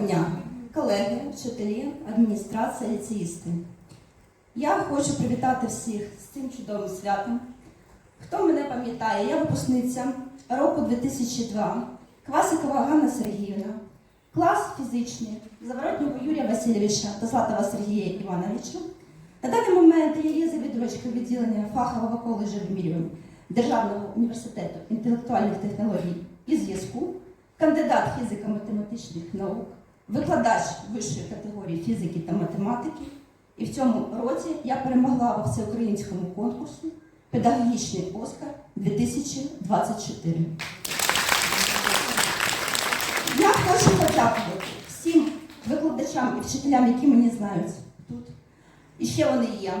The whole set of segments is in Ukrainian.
дня, колеги, вчителі, адміністрація, ліцеїсти. Я хочу привітати всіх з цим чудовим святом. Хто мене пам'ятає, я випускниця року 2002, Квасикова Ганна Сергіївна, клас фізичний Заворотнього Юрія Васильовича та Златова Сергія Івановича. На даний момент я є завідувачкою відділення фахового коледжу вимірювань Державного університету інтелектуальних технологій і зв'язку, кандидат фізико-математичних наук, викладач вищої категорії фізики та математики. І в цьому році я перемогла у всеукраїнському конкурсі Педагогічний Оскар 2024. Я хочу подякувати всім викладачам і вчителям, які мені знають тут. І ще вони є.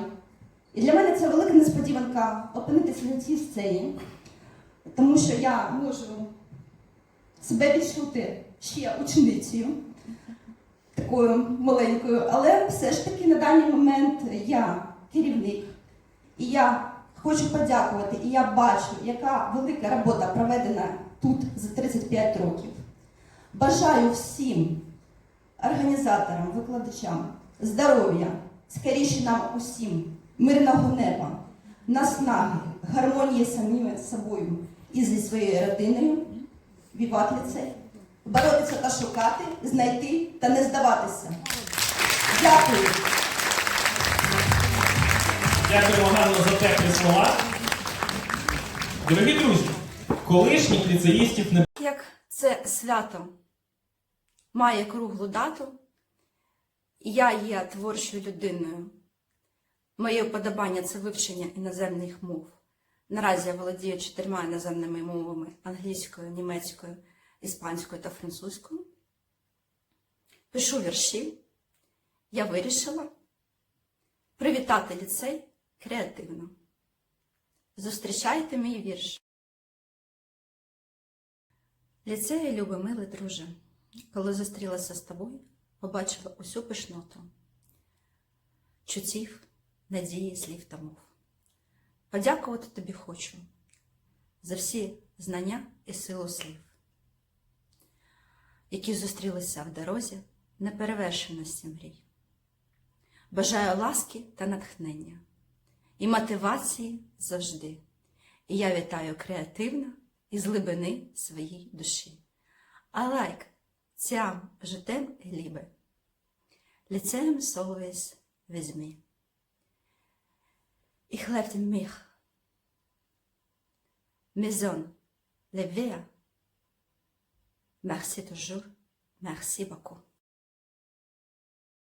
І для мене це велика несподіванка опинитися на цій сцені, тому що я можу себе відчути ще ученицею, такою маленькою, але все ж таки на даний момент я керівник. І я хочу подякувати, і я бачу, яка велика робота проведена тут за 35 років. Бажаю всім організаторам, викладачам здоров'я, скоріше нам усім, мирного неба, наснаги, гармонії самими собою і зі своєю родиною, віват ліцей, боротися та шукати, знайти та не здаватися. Дякую. Дякуємо Ганно за теплі слова. Дорогі друзі, колишніх ліцеїстів не як це свято має круглу дату, я є творчою людиною. Моє вподобання це вивчення іноземних мов. Наразі я володію чотирма іноземними мовами англійською, німецькою, іспанською та французькою. Пишу вірші. Я вирішила привітати ліцей креативно. Зустрічайте мій вірш. Ліцею, любий милий друже, коли зустрілася з тобою, побачила усю пишноту, чуттів, надії, слів та мов. Подякувати тобі хочу за всі знання і силу слів, які зустрілися в дорозі неперевершеності мрій. Бажаю ласки та натхнення і мотивації завжди. І я вітаю креативно із глибини своїй душі. Je t'aime et liebe. Lyceum is always with me. Ich lebt mich. Maison, le ver. Merci toujours. Merci beaucoup.